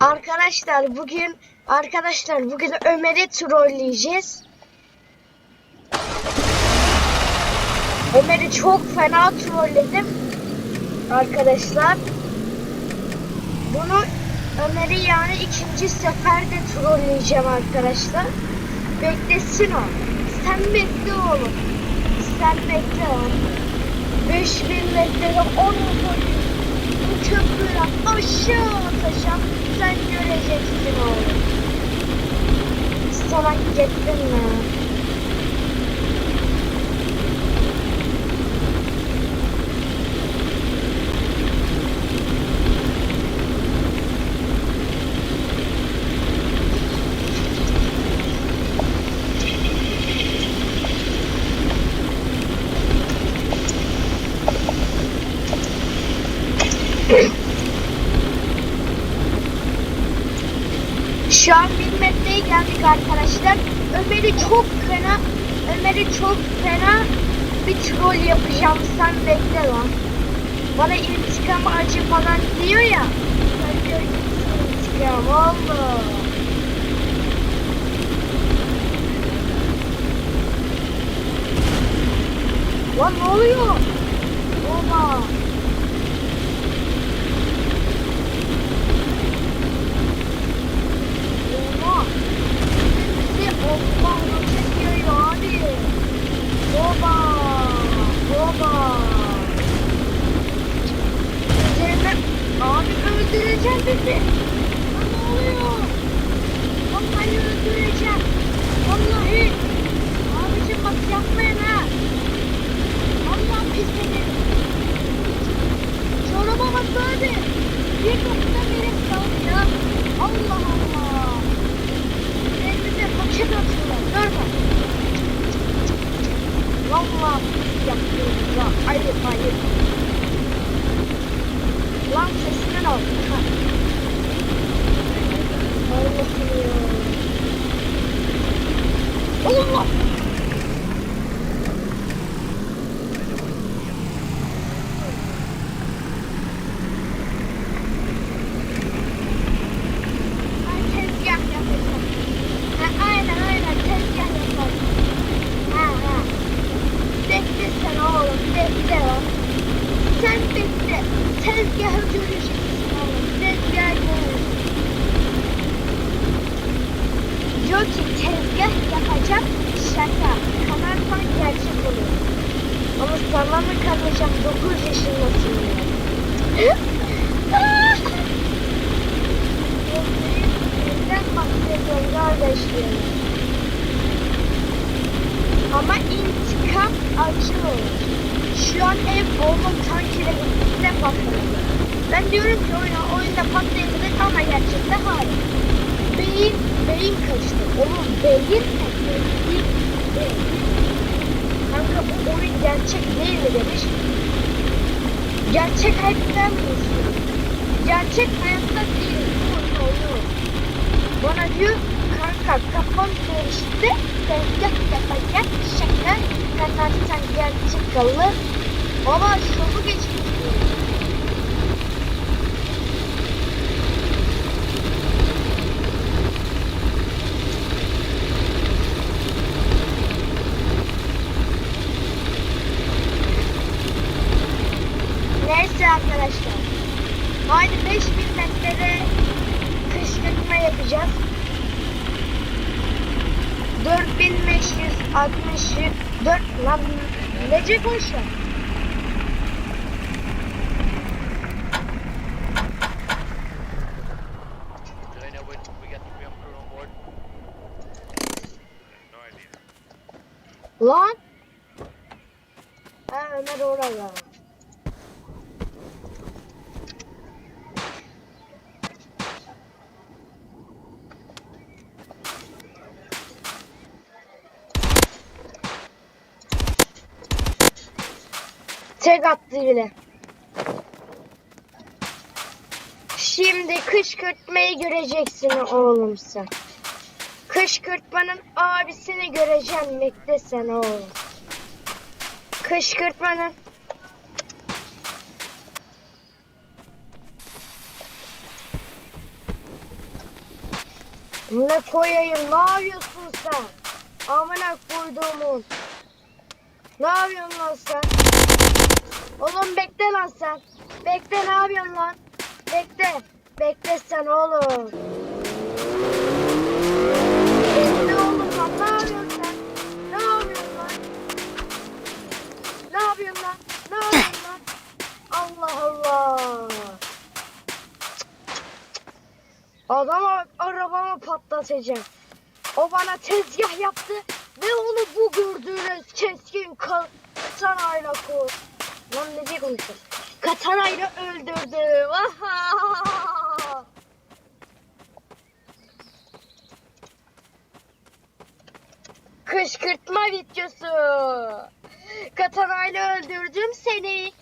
Arkadaşlar bugün arkadaşlar bugün Ömer'i trolleyeceğiz. Ömer'i çok fena trolledim. Arkadaşlar. Bunu Ömer'i yani ikinci seferde trolleyeceğim arkadaşlar. Beklesin o. Sen bekle oğlum. Sen bekle oğlum. 5000 metrede 10 bu köprüden aşağı atacağım. Sen göreceksin oğlum. Salak gittin mi? Şu an 1000 metreye geldik arkadaşlar. Ömer'i çok fena, Ömer'i çok fena bir troll yapacağım. Sen bekle lan. Bana intikam acı falan diyor ya. Ben göreceksin intikam Allah. Lan ne oluyor? ジャンプして。Şaka. Kanarsan gerçek olur. Ama mı kanacağım? 9 yaşındasın ya. Bizden bahsediyorum kardeşlerim. Ama intikam acı olur. Şu an ev bomba tankıyla birlikte patladı. Ben diyorum ki oyuna, oyunda patlayabilir ama gerçekte hayır. Beyin, beyin kaçtı. Oğlum beyin ne? Kanka bu oyun gerçek değil mi demiş. Gerçek hayatta mı yaşıyor? Gerçek hayatta değil. Bu oyun. Bana diyor kanka kafam karıştı. Tezgah yapacak şaka. Kanarsan gerçek kalır. Baba şoku geçmiş diyor. Neyse arkadaşlar. Hadi 5000 metrede kışkırtma yapacağız. 4564 lan nece koşuyor? Did I know when Tek attı bile. Şimdi kışkırtmayı göreceksin oğlum sen. Kışkırtmanın abisini göreceğim bekle sen oğlum. Kışkırtmanın Ne koyayım? Ne yapıyorsun sen? Amına koyduğumun. Ne yapıyorsun lan sen? Oğlum bekle lan sen. Bekle ne yapıyorsun lan? Bekle. Bekle sen oğlum. Bekle oğlum lan. Ne yapıyorsun? Ne yapıyorsun? Ne yapıyorsun? Allah Allah. Adam arabamı patlatacak. O bana tezgah yaptı ve onu bu gördüğünüz keskin katanayla ko... Lan ne diye konuşuyorsun? Katanayla öldürdüm. Aha! Kışkırtma videosu. Katanayla öldürdüm seni.